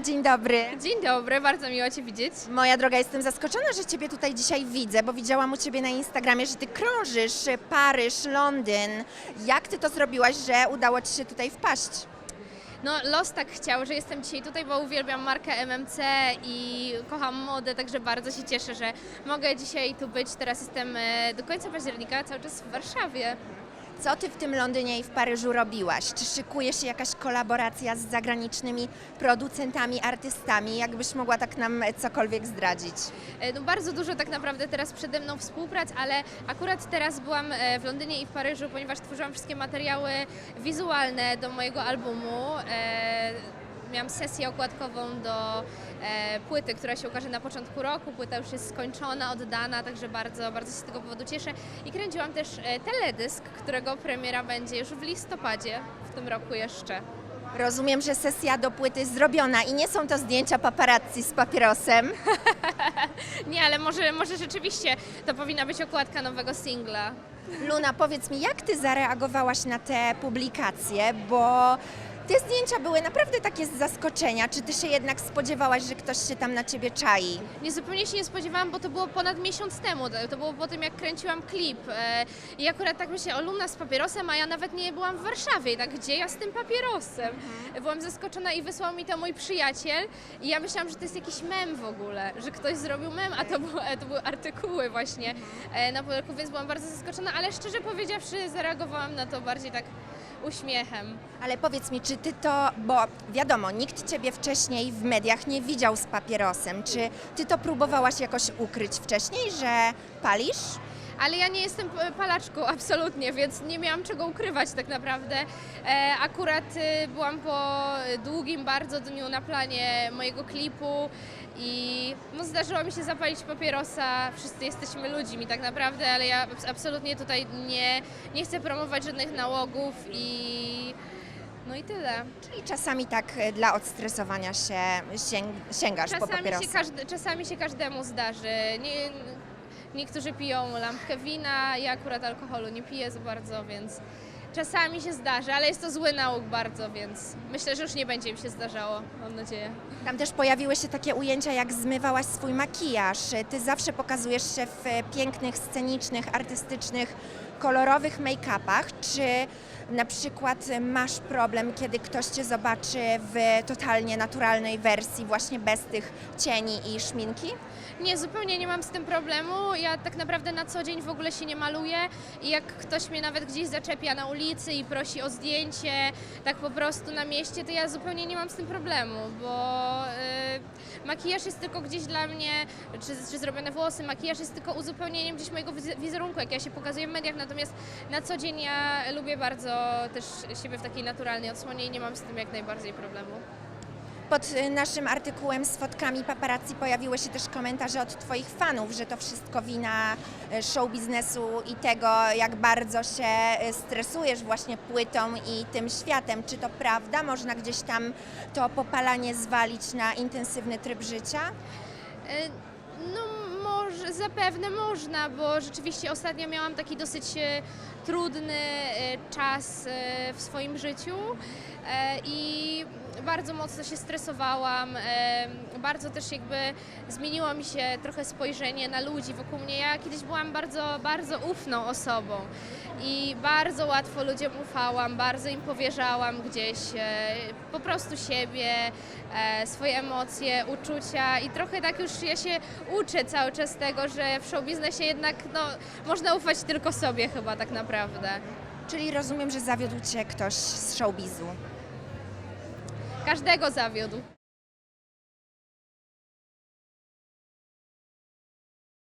Dzień dobry. Dzień dobry, bardzo miło Cię widzieć. Moja droga, jestem zaskoczona, że Ciebie tutaj dzisiaj widzę, bo widziałam u Ciebie na Instagramie, że Ty krążysz Paryż, Londyn. Jak Ty to zrobiłaś, że udało Ci się tutaj wpaść? No, los tak chciał, że jestem dzisiaj tutaj, bo uwielbiam markę MMC i kocham modę, także bardzo się cieszę, że mogę dzisiaj tu być. Teraz jestem e, do końca października cały czas w Warszawie. Co Ty w tym Londynie i w Paryżu robiłaś? Czy szykuje się jakaś kolaboracja z zagranicznymi producentami, artystami? Jakbyś mogła tak nam e, cokolwiek zdradzić? E, No, bardzo dużo tak naprawdę teraz przede mną współprac, ale akurat teraz byłam e, w Londynie i w Paryżu, ponieważ tworzyłam wszystkie materiały wizualne do mojego albumu. Miałam sesję okładkową do e, płyty, która się ukaże na początku roku. Płyta już jest skończona, oddana, także bardzo, bardzo się z tego powodu cieszę. I kręciłam też e, teledysk, którego premiera będzie już w listopadzie w tym roku jeszcze. Rozumiem, że sesja do płyty zrobiona i nie są to zdjęcia paparazzi z papierosem. Nie, ale może, może rzeczywiście to powinna być okładka nowego singla. Luna, powiedz mi, jak ty zareagowałaś na te publikacje, bo te zdjęcia były naprawdę takie z zaskoczenia. Czy ty się jednak spodziewałaś, że ktoś się tam na ciebie czai? Nie, zupełnie się nie spodziewałam, bo to było ponad miesiąc temu. To było po tym, jak kręciłam klip. E, I akurat tak myślę, o Luna z papierosem, a ja nawet nie byłam w Warszawie. Tak, gdzie ja z tym papierosem? Byłam zaskoczona i wysłał mi to mój przyjaciel. I ja myślałam, że to jest jakiś mem w ogóle, że ktoś zrobił mem, a to, było, to były artykuły właśnie e, na Polku, więc byłam bardzo zaskoczona, ale szczerze powiedziawszy, zareagowałam na to bardziej tak uśmiechem. Ale powiedz mi, czy ty to, bo wiadomo, nikt ciebie wcześniej w mediach nie widział z papierosem. Czy ty to próbowałaś jakoś ukryć wcześniej, że palisz? Ale ja nie jestem p- palaczką absolutnie, więc nie miałam czego ukrywać tak naprawdę. E, akurat e, byłam po długim bardzo dniu na planie mojego klipu i no, zdarzyło mi się zapalić papierosa. Wszyscy jesteśmy ludźmi tak naprawdę, ale ja abs- absolutnie tutaj nie, nie chcę promować żadnych nałogów i no i tyle. Czyli czasami tak e, dla odstresowania się sięg- sięgasz po Czasami papierosy? się, każdy, czasami się każdemu zdarzy. Nie, niektórzy piją lampkę wina, ja akurat alkoholu nie piję za bardzo, więc czasami się zdarzy, ale jest to zły nauk bardzo, więc myślę, że już nie będzie mi się zdarzało, mam nadzieję. Tam też pojawiły się takie ujęcia, jak zmywałaś swój makijaż. Ty zawsze pokazujesz się w pięknych, scenicznych, artystycznych, kolorowych make-upach. Czy na przykład masz problem, kiedy ktoś cię zobaczy w totalnie naturalnej wersji, właśnie bez tych cieni i szminki? Nie, zupełnie nie mam z tym problemu. Ja tak naprawdę na co dzień w ogóle się nie maluję i jak ktoś mnie nawet gdzieś zaczepia na ulicy i prosi o zdjęcie, tak po prostu na mieście, to ja zupełnie nie mam z tym problemu, bo y, makijaż jest tylko gdzieś dla mnie, czy, czy zrobione włosy, makijaż jest tylko uzupełnieniem gdzieś mojego wiz- wizerunku, jak ja się pokazuję w mediach, natomiast na co dzień ja lubię bardzo też siebie w takiej naturalnej odsłonie i nie mam z tym jak najbardziej problemu. Pod e, naszym artykułem z fotkami paparazzi pojawiły się też komentarze od Twoich fanów, że to wszystko wina e, show biznesu i tego, jak bardzo się e, stresujesz właśnie płytą i tym światem. Czy to prawda? Można gdzieś tam to popalanie zwalić na intensywny tryb życia? No może, zapewne można, bo rzeczywiście ostatnio miałam taki dosyć e, trudny e, czas e, w swoim życiu e, i bardzo mocno się stresowałam, e, bardzo też jakby zmieniło mi się trochę spojrzenie na ludzi wokół mnie. Ja kiedyś byłam bardzo, bardzo ufną osobą i bardzo łatwo ludziom ufałam, bardzo im powierzałam gdzieś po prostu siebie, swoje emocje, uczucia i trochę tak już ja się uczę cały czas tego, że w show biznesie jednak no, można ufać tylko sobie chyba tak naprawdę. Czyli rozumiem, że zawiódł Cię ktoś z showbizu. Każdego zawiódł.